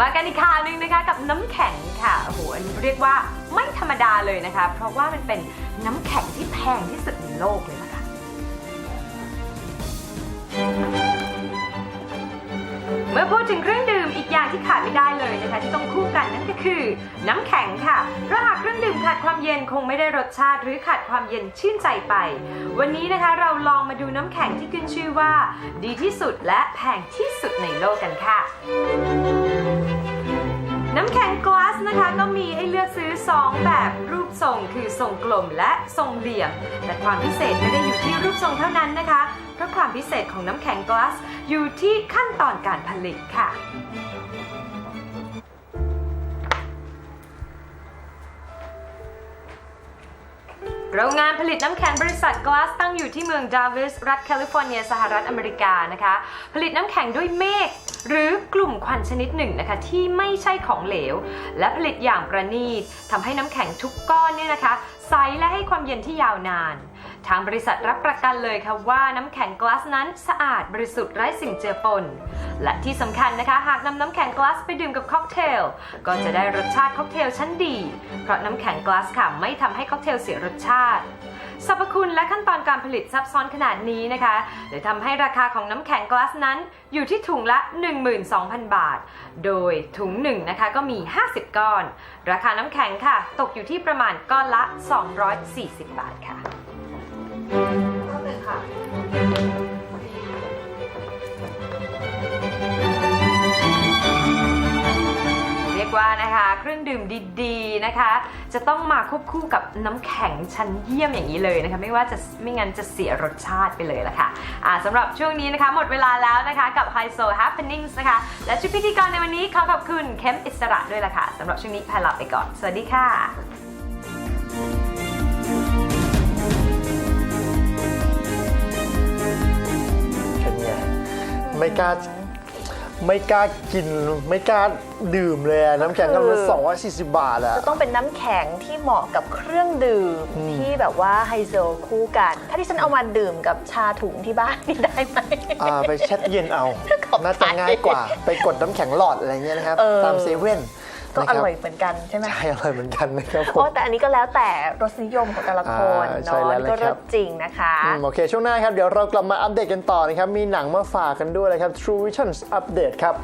มากันอีกข่าวนึงนะคะกับน้ำแข็งค่ะโอ้โหอันนี้เรียกว่าไม่ธรรมดาเลยนะคะ เพราะว่ามันเป็นน้ำแข็งที่แพงที่สุดในโลกเลยล่ะค่ะเมื่อพูดถึงเครื่องดื่มอีกอย่างที่ขาดไม่ได้เลยนะคะ ที่ต้องคู่กันนั่นก็คือน้ำแข็งค่ะ ความเย็นคงไม่ได้รสชาติหรือขาดความเย็นชื่นใจไป วันนี้นะคะเราลองมาดูน้ำแข็งที่ขึ้นชื่อว่า ดีที่สุดและแพงที่สุดในโลกกันค่ะน้ำแข็งกลาสนะคะก็มีให้เลือกซื้อ 2 แบบรูปทรงคือทรงกลมและทรงเหลี่ยม แต่ความพิเศษไม่ได้อยู่ที่รูปทรงเท่านั้นนะคะ เพราะความพิเศษของน้ำแข็งกลาสอยู่ที่ขั้นตอนการผลิตค่ะ โรงงานผลิตน้ำแข็งบริษัทกลาสตั้งอยู่ที่เมืองดาวิส รัฐแคลิฟอร์เนีย สหรัฐอเมริกานะคะ ผลิตน้ำแข็งด้วยเมฆหรือกลุ่มควันชนิดหนึ่งนะคะที่ไม่ใช่ของเหลว และผลิตอย่างประณีตทำให้น้ำแข็งทุกก้อนเนี่ยนะคะใสและให้ความเย็นที่ยาวนานทางบริษัทรับประกันเลยค่ะว่าน้ำแข็งกลาสนั้นสะอาดบริสุทธิ์ไร้สิ่งเจือปน และที่สำคัญนะคะหากนำน้ำแข็งกลาสไปดื่มกับค็อกเทล ก็จะได้รสชาติค็อกเทลชั้นดี เพราะน้ำแข็งกลาสค่ะไม่ทำให้ค็อกเทลเสียรสชาติสรรพคุณและขั้นตอนการผลิตซับซ้อนขนาดนี้นะคะเลยทำให้ราคาของน้ำแข็งกลาสนั้นอยู่ที่ถุงละ 12,000 บาท โดยถุงหนึ่งนะคะก็มี 50 ก้อน ราคาน้ำแข็งค่ะ ตกอยู่ที่ประมาณก้อนละ 240 บาทค่ะ เรียกว่านะคะเครื่องดื่มดีๆนะคะ จะต้องมาควบคู่กับน้ำแข็งชั้นเยี่ยมอย่างนี้เลยนะคะไม่ว่าจะไม่งั้นจะเสียรสชาติไปเลยละค่ะอ่าสำหรับช่วงนี้นะคะหมดเวลาแล้วนะคะกับ High Soul Happenings นะคะ และชุดพิธีกรในวันนี้ขอขอบคุณเข้มอิสระด้วยละค่ะสำหรับช่วงนี้พายลาไปก่อน สวัสดีค่ะ ไม่กล้า ไม่กล้ากิน ไม่กล้าดื่มเลยอะน้ำแข็งก็คือละสองร้อยสี่สิบบาทอะ จะต้องเป็นน้ำแข็งที่เหมาะกับเครื่องดื่มอืมที่แบบว่าไฮโซคู่กัน ถ้าที่ฉันเอามาดื่มกับชาถุงที่บ้านนี่ได้ไหม อ่าไปแช่เย็นเอา ขอบใจน่าจะง่ายกว่า ไปกดน้ำแข็งหลอดอะไรเงี้ยนะครับ เออ ตามเซเว่น ก็นะอคบร่อยเหมือนกันใช่ไหมใช่อร่อยเหมือนกันนะครับผโอ้มแต่อันนี้ก็แล้วแต่รสนิยมของแต่ละคนอ่าใช่เนาะแล้วนี่ก็นะครับรสจริงนะคะอืมโอเค ช่วงหน้าครับ เดี๋ยวเรากลับมาอัปเดตกันต่อนะครับ มีหนังมาฝากกันด้วยเลยครับ True Visions Update ครับ